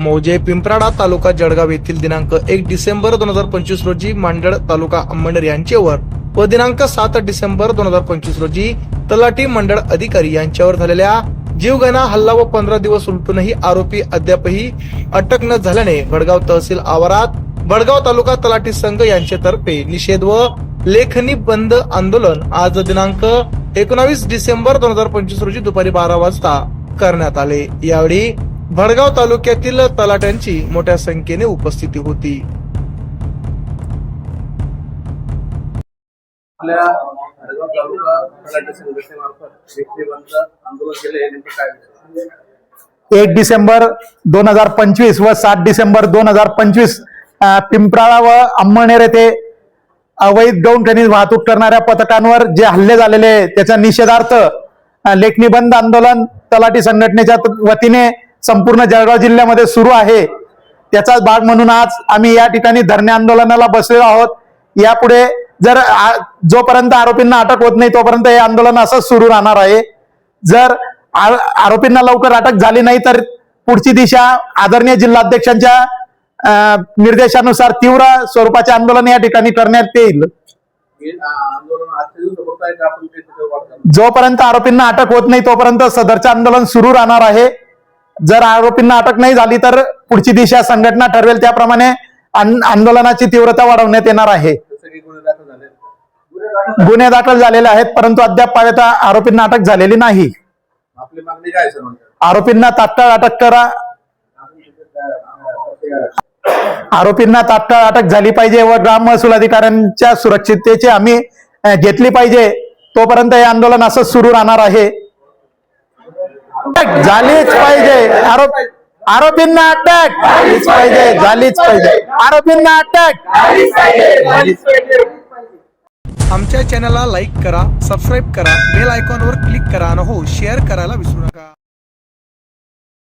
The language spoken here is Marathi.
मौजे पिंपराडा तालुका जळगाव येथील दिनांक एक डिसेंबर दोन हजार पंचवीस रोजी मांडळ तालुका अंमनेर यांचेवर व दिनांक सात डिसेंबर दोन हजार पंचवीस रोजी तलाठी मंडळ अधिकारी यांच्यावर झालेल्या जीवघेणा हल्ला व पंधरा दिवस उलटूनही आरोपी अद्यापही अटक न झाल्याने भडगाव तहसील आवारात भडगाव तालुका तलाठी संघ यांच्यातर्फे निषेध व लेखनी बंद आंदोलन आज दिनांक एकोणावीस डिसेंबर दोन हजार पंचवीस रोजी दुपारी बारा वाजता करण्यात आले. यावेळी भडगाव तालुक्यातील तलाट्यांची मोठ्या संख्येने उपस्थिती होती आपल्या हडगाव तालुका तलाठी संघटनेमार्फत व्यक्तिबंध आंदोलन केले नेमकं काय विषय? एक डिसेंबर दोन हजार पंचवीस व सात डिसेंबर दोन हजार पंचवीस पिंपराळा व अंमळनेर येथे अवैध गौण खनिज वाहतूक करणाऱ्या पथकांवर जे हल्ले झालेले आहे, त्याच्या निषेधार्थ बंद आंदोलन तलाठी संघटनेच्या वतीने संपूर्ण जळगाव जिल्ह्यामध्ये सुरू आहे. त्याचाच भाग म्हणून आज आम्ही या ठिकाणी धरणे आंदोलनाला बसलेलो आहोत. यापुढे जर जोपर्यंत आरोपींना अटक होत नाही तोपर्यंत हे आंदोलन असंच सुरू राहणार आहे. जर आरोपींना लवकर अटक झाली नाही तर पुढची दिशा आदरणीय जिल्हाध्यक्षांच्या अं, निर्देशानुसार तीव्र स्वरूपाचे आंदोलन या ठिकाणी करण्यात येईल. जोपर्यंत आरोपींना अटक होत नाही तोपर्यंत सदरचे आंदोलन सुरू राहणार आहे. जर आरोपींना अटक नाही झाली तर पुढची दिशा संघटना ठरवेल. त्याप्रमाणे आंदोलनाची तीव्रता वाढवण्यात येणार आहे. गुन्हे दाखल झालेले आहेत परंतु अद्याप पर्यंत आरोपींना अटक झालेली नाही. आरोपींना तात्काळ अटक करा. आरोपींना तात्काळ अटक झाली पाहिजे व ग्राम महसूल अधिकाऱ्यांच्या सुरक्षिततेची आम्ही घेतली पाहिजे. तोपर्यंत हे आंदोलन असंच सुरू राहणार आहे. झालीच पाहिजे. आरोप आरोपींना अटक. झालीच पाहिजे. झालीच पाहिजे. आरोपींना अटक. आमच्या चॅनलला लाईक करा सबस्क्राईब करा बेल आयकॉनवर क्लिक करा आणि हो शेअर करायला विसरू नका.